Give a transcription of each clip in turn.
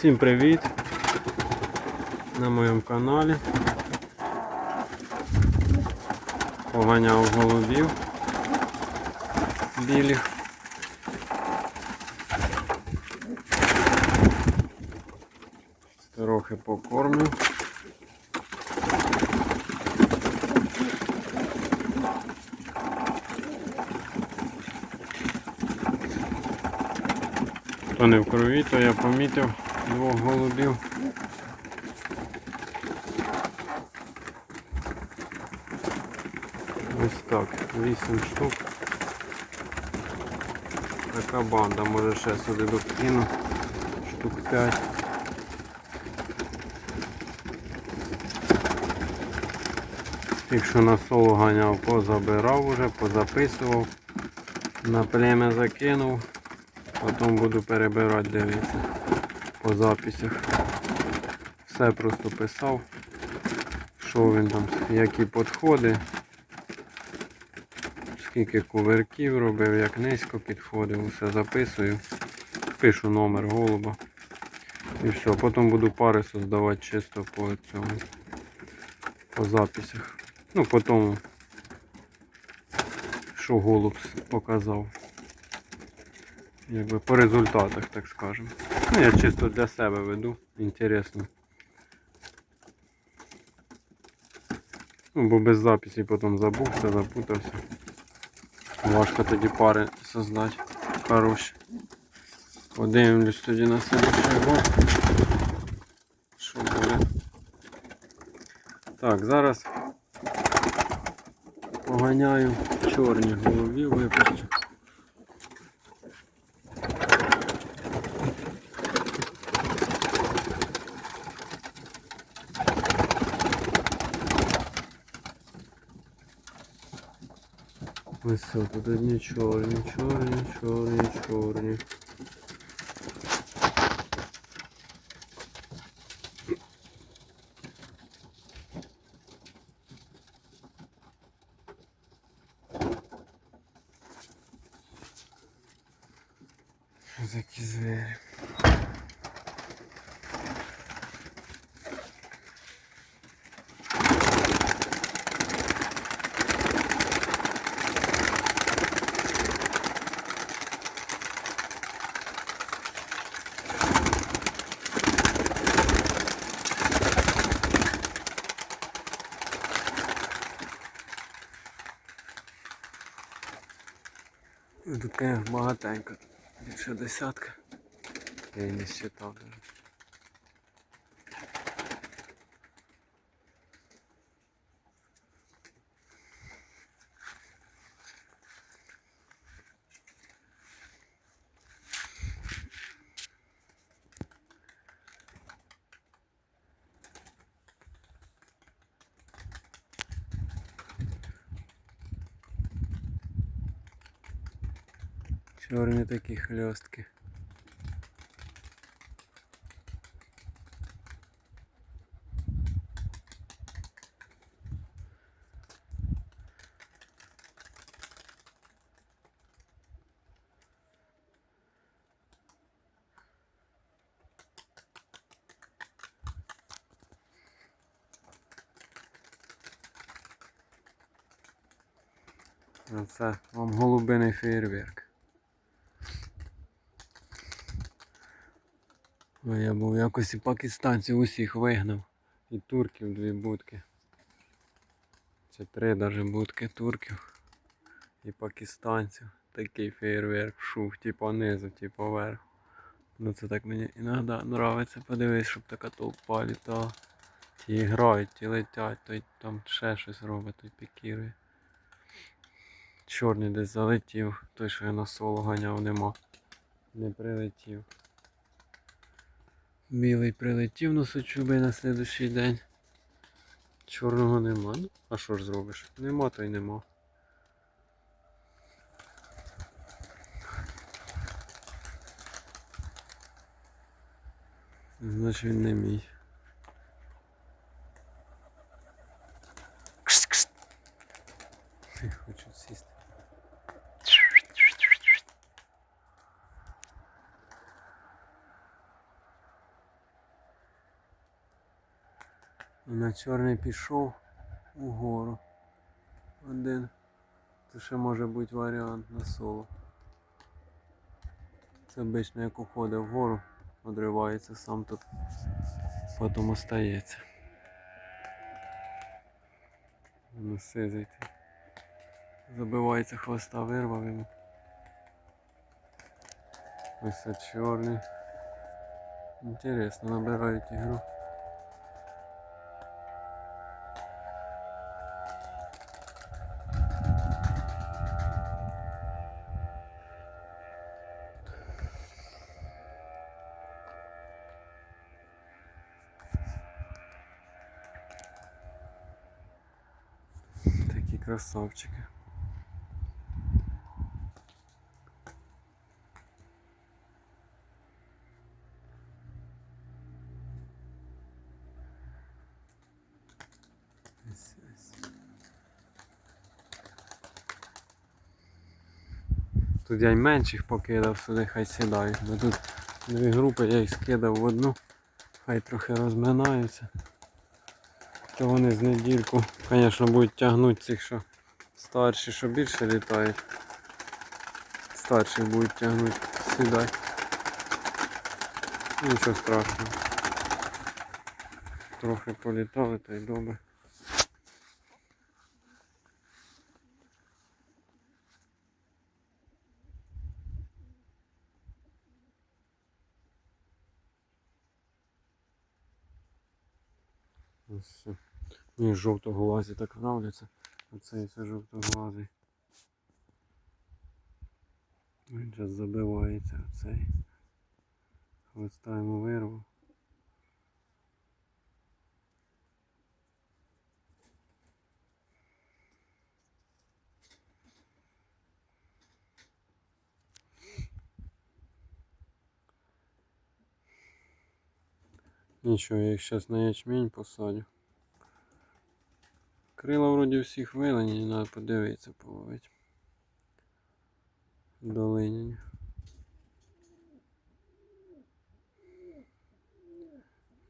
Всім привіт на моєму каналі. Поганяв голубів білих. Трохи покормлю. То не в крові, то я помітив двох голубів. Ось так, 8 штук. Така банда, може ще сюди докину. Штук 5. Якщо на соло ганяв, позабирав уже, позаписував, на плем'я закинув, потім буду перебирати, дивитися по записях. Все просто писав, що він там, які підходи, скільки кувирків робив, як низько підходив, все записую, пишу номер голуба. І все, потім буду пари создавати чисто по цьому, по записях. Ну, потім, що голуб показав. Якби по результатах, так скажемо. Ну, я чисто для себе веду, інтересно. Ну, бо без записі потім забувся, запутався. Важко тоді пари создати. Хороші. Подивимось тоді на следующий год. Що буде. Так, зараз поганяю чорні голові, випустю. Все, тут одні чорні, чорні, чорні, чорні. Тут, багатенько. Більше десятка. Я не считав навіть. Чорні такі хльостки. Це вам голубиний фейерверк. Я був якось і пакистанців усіх вигнав. І турків дві будки. Це три навіть будки турків і пакистанців. Такий фейерверк шув, типу низу, типу вверху. Ну це так мені іноді подобається. Подивись, щоб така толпа літала. Ті грають, ті летять, той там ще щось робить, той пікірує. Чорний десь залетів, той, що я на соло ганяв, нема. Не прилетів. Білий прилетів на Сочуби на слідущий день. Чорного нема. Ну, а що ж зробиш? Нема, то й нема. Значить він не мій. Хочу сісти. На чорний пішов угору. Один. Це ще може бути варіант на соло. Це обично як уходить вгору, одривається сам тут, потім остається. Ну, сизить. Забивається хвоста, вирвав йому. Ось це чорний. Інтересно, набирають ігру. Ось. Тут я й менших покидав сюди, хай сідають. Бо тут дві групи я їх скидав в одну, хай трохи розминаються. То вони з недільку, звісно, будуть тягнути цих, що старші, що більше літають. Старші будуть тягнути, сідати. Ну, Нічого страшного. Трохи політали, та й добре. Ось все. Мені жовтоголазі так нравляться. Оцей це жовтоглазий. Він зараз забивається оцей. Йому вирву. Нічого, я їх зараз на ячмінь посадю. Крила вроді всіх вилені, треба подивитися, половити. Долиняні.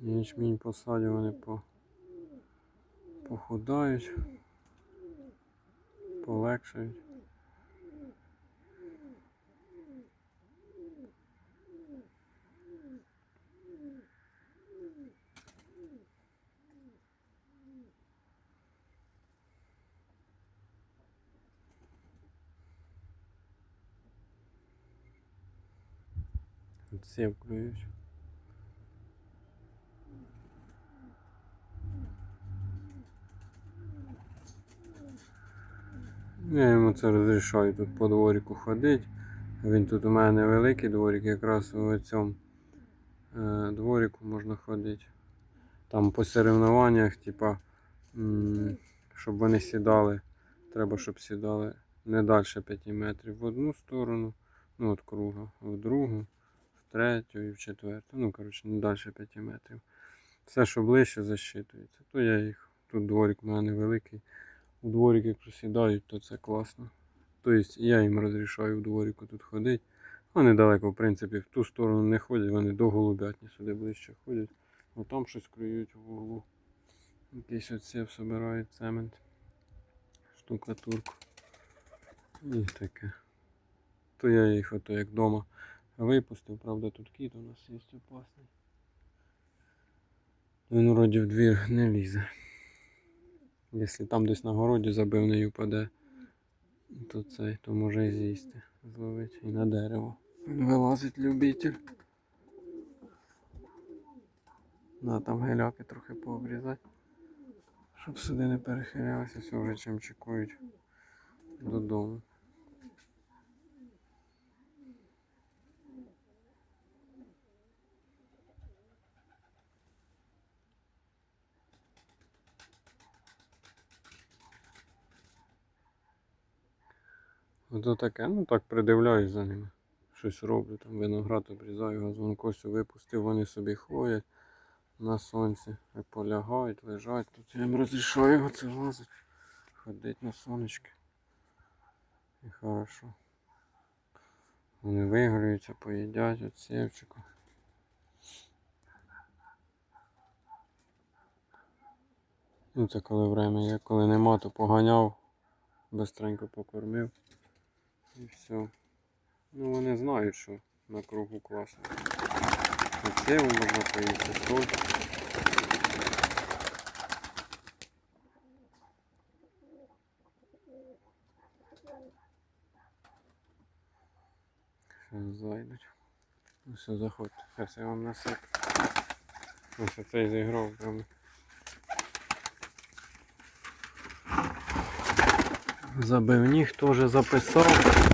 Ячмінь посадю, вони по... похудають, полегшають. Отсів клюють. Я йому це розрішаю тут по дворіку ходити. Він тут у мене великий дворик, якраз у цьому е, дворику можна ходити. Там по соревнованнях, типа, щоб вони сідали, треба, щоб сідали не далі 5 метрів в одну сторону, ну от круга, в другу, в третю і в четверту. Ну, коротше, не далі 5 метрів. Все, що ближче, засчитується. То я їх, тут дворик у мене великий. У дворик, якщо сідають, то це класно. Тобто я їм розрішаю в дворику тут ходити. Вони далеко, в принципі, в ту сторону не ходять, вони до голубятні сюди ближче ходять. О, там щось клюють в углу. Якийсь оцеп собирають цемент. Штукатурку. І таке. То я їх ото як вдома випустив, правда тут кіт у нас є опасний. Він вроді в двір не лізе. Якщо там десь на городі забив не впаде, то цей, то може і з'їсти, зловити і на дерево. Він вилазить любитель. На там геляки трохи пообрізати. Щоб сюди не перехилялися, все вже чим чекують додому. Ото таке, ну так придивляюсь за ними. Щось роблю, там виноград обрізаю, газонкосю випустив, вони собі ходять на сонці, і полягають, лежать. Тут я їм розрішаю оце лазить, ходить на сонечки. І хорошо. Вони виграються, поїдять от сівчику. Ну це коли время є, коли нема, то поганяв, бистренько покормив. І все. Ну вони знають, що на кругу класно. Сиву можна поїсти, соль. Зараз зайдуть. Ну все, заходьте. Зараз я вам насиплю. Ось оцей зіграв прямо. Забив ніг, теж записав.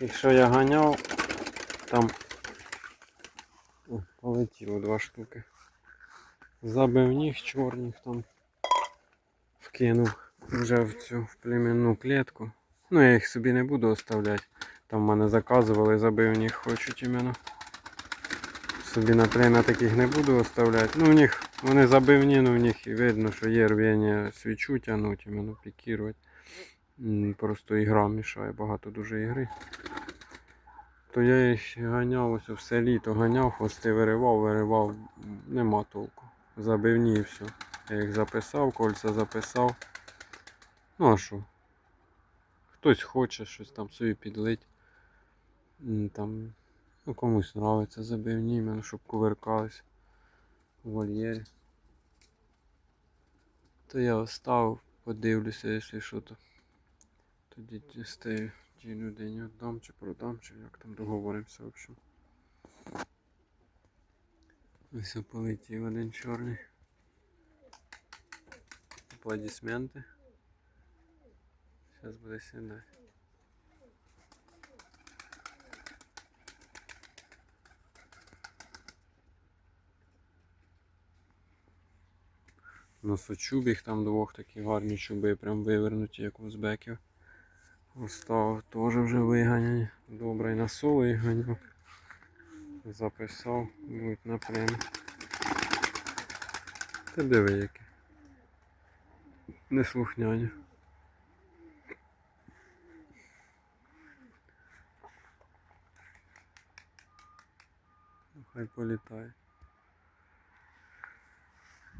Якщо я ганяв, там О, полетіло два штуки. Забив ніг чорних там. Вкинув вже в цю в племінну клітку. Ну я їх собі не буду оставляти. Там мене заказували, забив ніг, хочуть іменно. Собі на плем'я таких не буду оставляти. Ну в них вони забивні, ну в них і видно, що є рвіння свічу тягнуть, іменно пікірувати. Просто ігра мішає, багато дуже ігри. То я їх ганяв ось все літо ганяв, хвости виривав, виривав, нема толку. Забивні і все. Я їх записав, кольця записав. Ну а що? Хтось хоче щось там собі підлить. Там, ну комусь нравиться забивні, іменно, щоб кувиркались у вольєрі. То я оставив, подивлюся, якщо що то. Тоді дістаю тій людині віддам чи продам, чи як там договоримося в общем. Ось полетів один чорний. Аплодисменти. Зараз буде сідати. Носочуб їх там двох такі гарні чуби, прям вивернуті, як у узбеків. Оставив теж вже виганяні. Добре, і на соло їх. Записав, будуть на плем'я. Ти диви які. Неслухняні. Хай політає.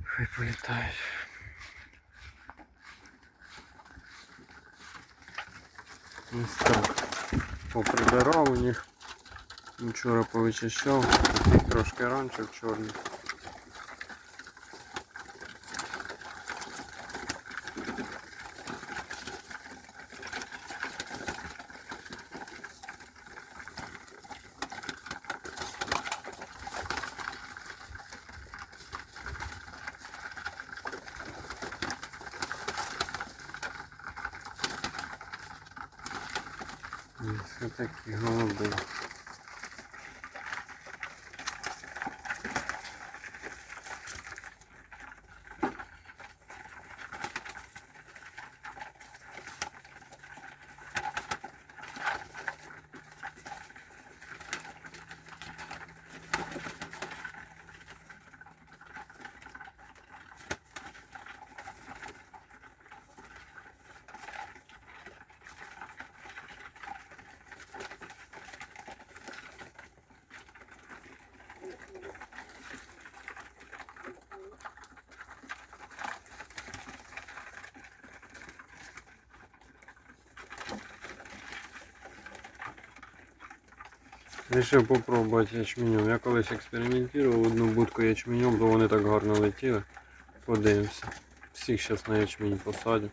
Хай політають. Ось так. Поприбирав у них. Вчора повичищав, трошки раніше в чорні. Ось такі голуби. Рішив попробувати ячменем. Я колись експериментував одну будку ячменем, бо вони так гарно летіли. Подивимося. Всіх зараз на ячмінь посадю.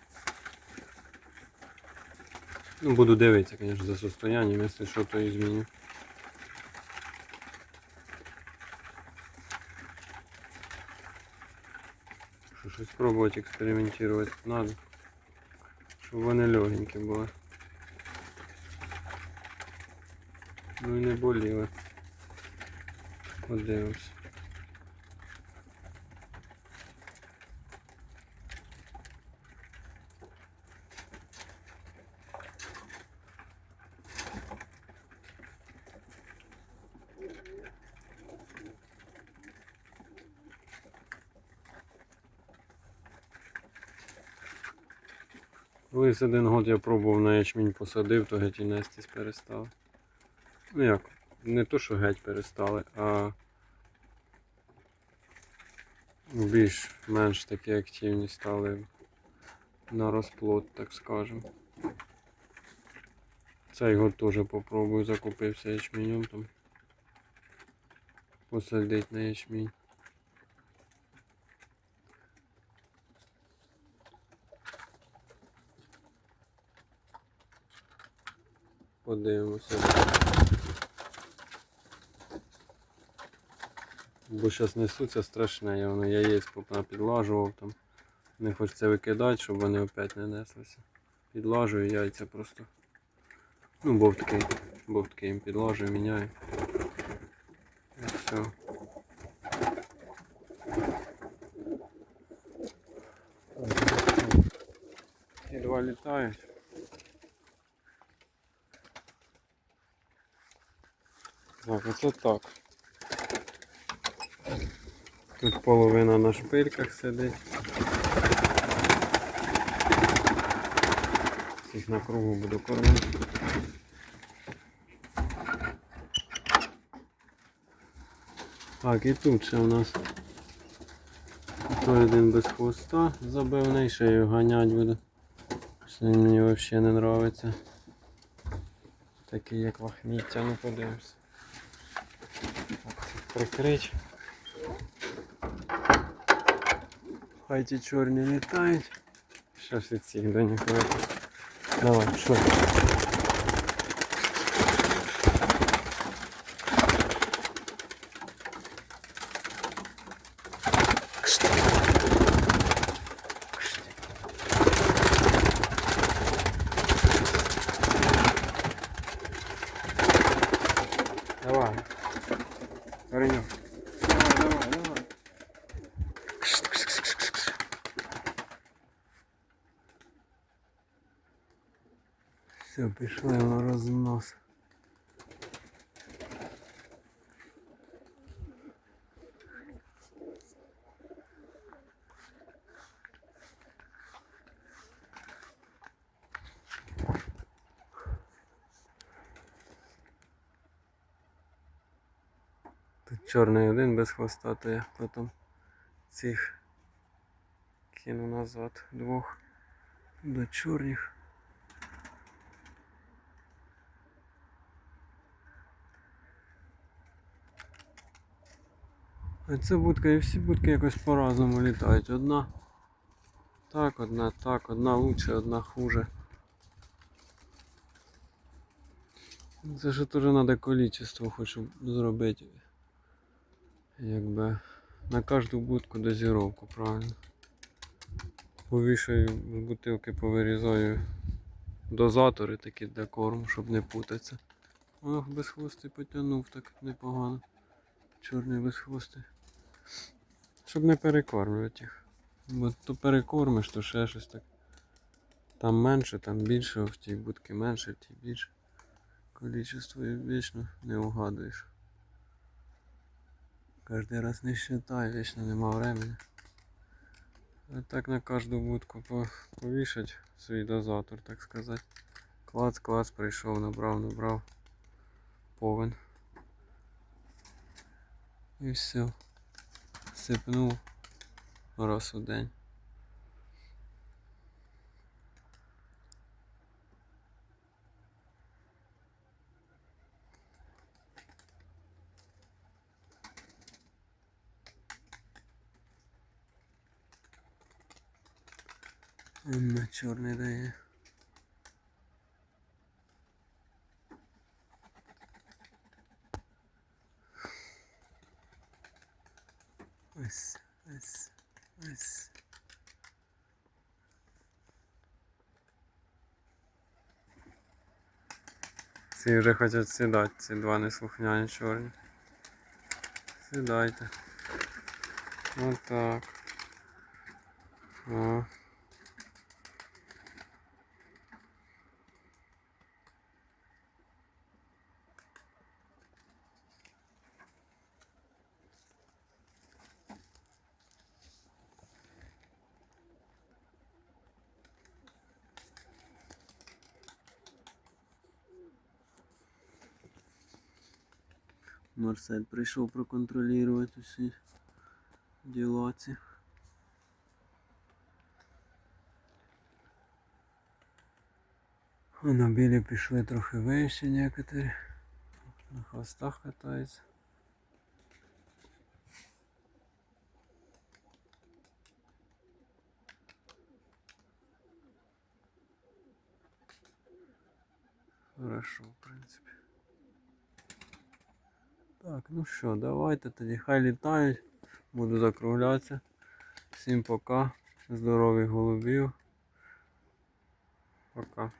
Ну, буду дивитися, звісно, за состоянням, якщо що, то і зміню. Що щось пробувати експериментувати треба. Щоб вони легенькі були. Ну і не боліли. Подивимось. Колись один год я пробував на ячмінь посадив, то геть і нестись перестав. Ну як, не то, що геть перестали, а більш-менш такі активні стали на розплод, так скажемо. Цей год теж попробую, закупився ячменем там. Посадить на ячмінь. Подивимося. Бо зараз несуться страшне, я воно яєць підлажував там. Не хочеться викидати, щоб вони опять не неслися. Підлажую яйця просто. Ну, бовтки. Бовтки їм підлажую, міняю. І все. Ці два літають. Так, оце так. Тут половина на шпильках сидить. Всіх на кругу буду кормити. Так, і тут ще у нас той один без хвоста забивний, ще його ганять буду. Що він мені взагалі не подобається. Такий як лахміття, ну подивимось. Прикрить. Хай ті чорні літають. Щас від цих до них випустю. Давай, що? Давай. Пішли в рознос. Тут чорний один без хвоста, то я потім цих кину назад двох до чорних. Це будка і всі будки якось по-разному літають. Одна так, одна так, одна лучше, одна хуже. Це ж теж треба количество хочу зробити. Якби на кожну будку дозіровку, правильно. Повішаю з бутилки, повирізаю дозатори такі для корму, щоб не путатися. Ох, без хвости потягнув так непогано. Чорний без хвости. Щоб не перекормлювати їх. Бо то перекормиш, то ще щось так. Там менше, там більше, в тій будки менше, в тій більше. Количество і вічно не угадуєш. Кожний раз не считай, вічно нема времени. А так на кожну будку повішать свій дозатор, так сказати. Клац, клац, прийшов, набрав, набрав. Повен. І все. Сипнув раз у день. Чорний дає. Ось, ось, ось. Ці вже хочуть сідати, ці два неслухняні чорні. Сідайте. Отак. О. Марсель прийшов проконтролювати усі діла ці. А на білі пішли трохи вище некоторі. На хвостах катаються. Хорошо, в принципі. Так, ну що, давайте тоді хай літають. Буду закруглятися. Всім пока. Здорових голубів. Пока.